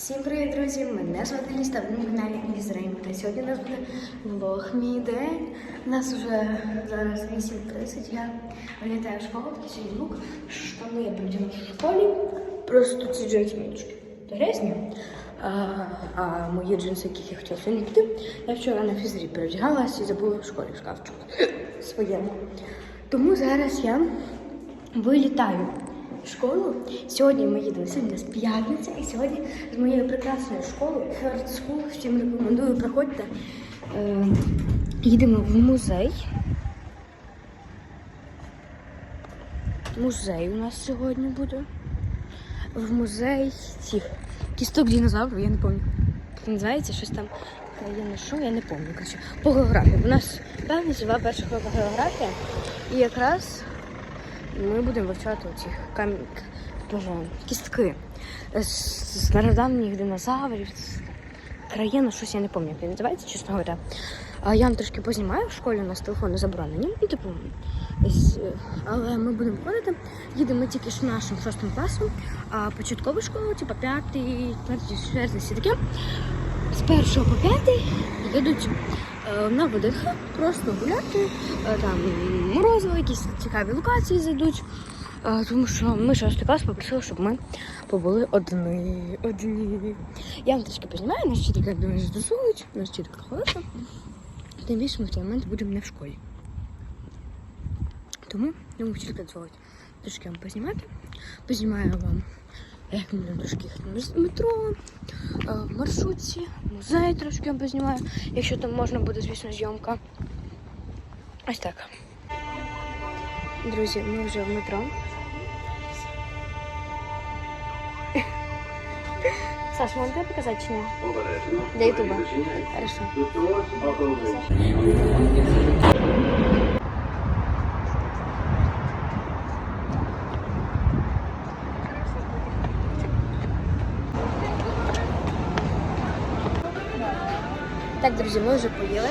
Всім привіт, друзі! Мене звати Ліста, ви на каналі Ізраїм. Та сьогодні у нас буде влог мій день. У нас вже зараз 8.30. Я вилітаю в школу, такий лук, штани я приділа в школі. Просто ці джинси мені грязні. А, мої джинси, яких я хотіла сьогодні я вчора на фізрі перевдягалась і забула в школі шкафчику своєму. Тому зараз я вилітаю школу. Сьогодні ми їдемо. Сьогодні у нас п'ятниця, і сьогодні з моєї прекрасної школи Third School, всім рекомендую, приходьте. Е, їдемо в музей. Музей у нас сьогодні буде. В музей цих кісток динозаврів, я не пам'ятаю. Як називається щось там країни що, я не пам'ятаю. По географії. У нас певність була перша географія. І якраз ми будемо вивчати оці боже, кістки з, з стародавніх динозаврів. з Країна, щось я не пам'ятаю, як він називається, чесно говоря. А я вам трошки познімаю в школі, у нас телефони заборонені. Ну, типу, е, але ми будемо ходити. Їдемо тільки ж нашим шостим класом, а початкову школу, типу п'ятий, четвертий, четвертий, всі таке. З першого по п'ятий їдуть е, на ВДХ просто гуляти, е, там морозиво, якісь цікаві локації зайдуть. Е, Тому що ми шостий клас попросили, щоб ми побули одні. одні. Я вам трішки познімаю, наш вчителька, думаю, здосують, наш вчителька хороша. Тим більше ми в цей момент будемо не в школі. Тому йому вчителька дозволить трішки вам познімати. Познімаю вам, як ми будемо трошки їхати на метро, е, в маршрутці, музей трошки вам познімаю, якщо там можна буде, звісно, зйомка. Ось так. Друзі, ми вже в метро. Саш, можна тебе показати чи ні? Для ютуба. Хорошо. Так, друзі, ми вже поїли.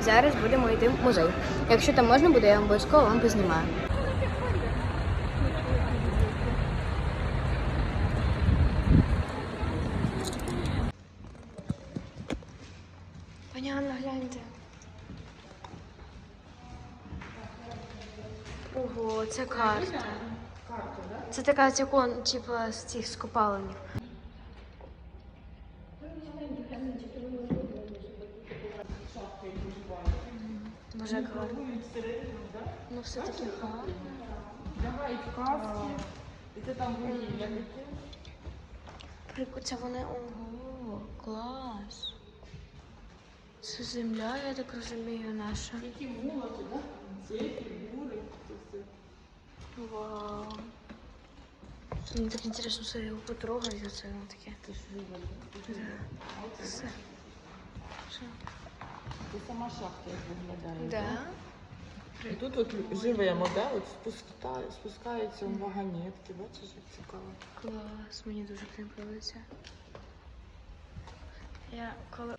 Зараз будемо йти в музей. Якщо там можна буде, я вам обов'язково вам познімаю. Пані гляньте. Ого, це карта. Це така цікон, типу, з цих скопаленів. Боже, як гарно. Ну, все-таки гарно. Давай каски. І це там вугілля таке. Це вони, ого, клас. Це земля, я так розумію, наша. Які молоті, да? Ці фігури, це все. Вау. Мені так інтересно все його потрогати, оце воно таке. Це ж живе. Все. Що? Це сама шахта як виглядає. Да? І тут от живе модель, от спускає, спускається в вагонетки. Бачиш, як цікаво. Клас, мені дуже прям подобається. Я коли.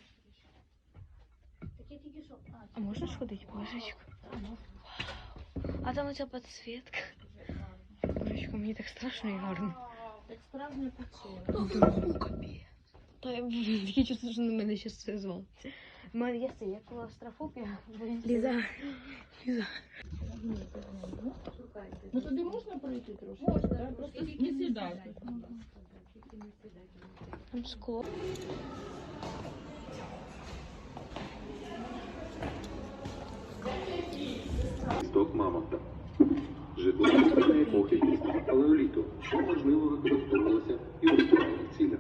А можна сходити, божечко? А там оця підсвітка. Божечко, мені так страшно і гарно. Як справжня. Ну. Та я таке чувство, що на мене ще все звалиться. У мене є це, як клаустрофобія. Ліза. Ліза. Ну туди можна пройти трошки? Можна. Просто не сідай. Там скло. Сток мамонта. Житло на епохи палеоліту, що можливо використовувалося і у ритуальних цілях.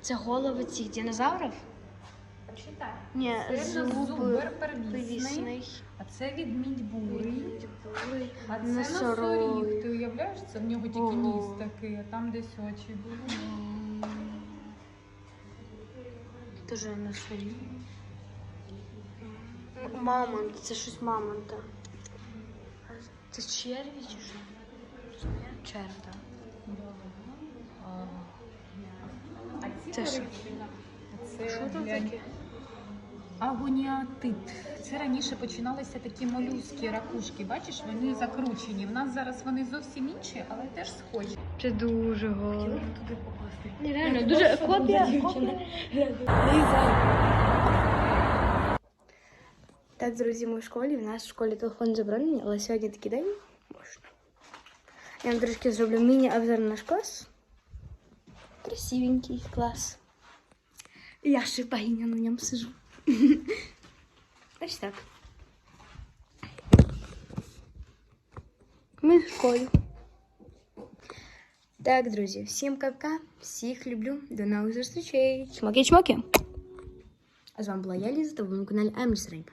Це голови цих динозаврів? Читай. Ні, Це зубер первісний, а це відмідь бурий. А це носоріг. Ти уявляєш, це в нього тільки ніс такий, а там десь очі були. Дуже носоріг. Мамонт, це щось мамонта. Це черві чи що? Черв, так. А ці Це що? це Що таке? Агоніатит. Це раніше починалися такі молюски, ракушки. Бачиш, вони закручені. В нас зараз вони зовсім інші, але теж схожі. Це дуже голодно. туди попасти. Реально, дуже копія. Так, друзі, ми в школі. В нас в школі телефон заборонений, але сьогодні такий день можна. Я вам трошки зроблю міні-обзор на наш клас. Красивенький клас. Я шипайня на ньому сижу. Ось так. Ми в школі. Так, друзі, всім капка, всіх люблю. До нових зустрічей. Чмоки-чмоки. А з вами була я, Ліза, та ви на каналі Емліс Рейп.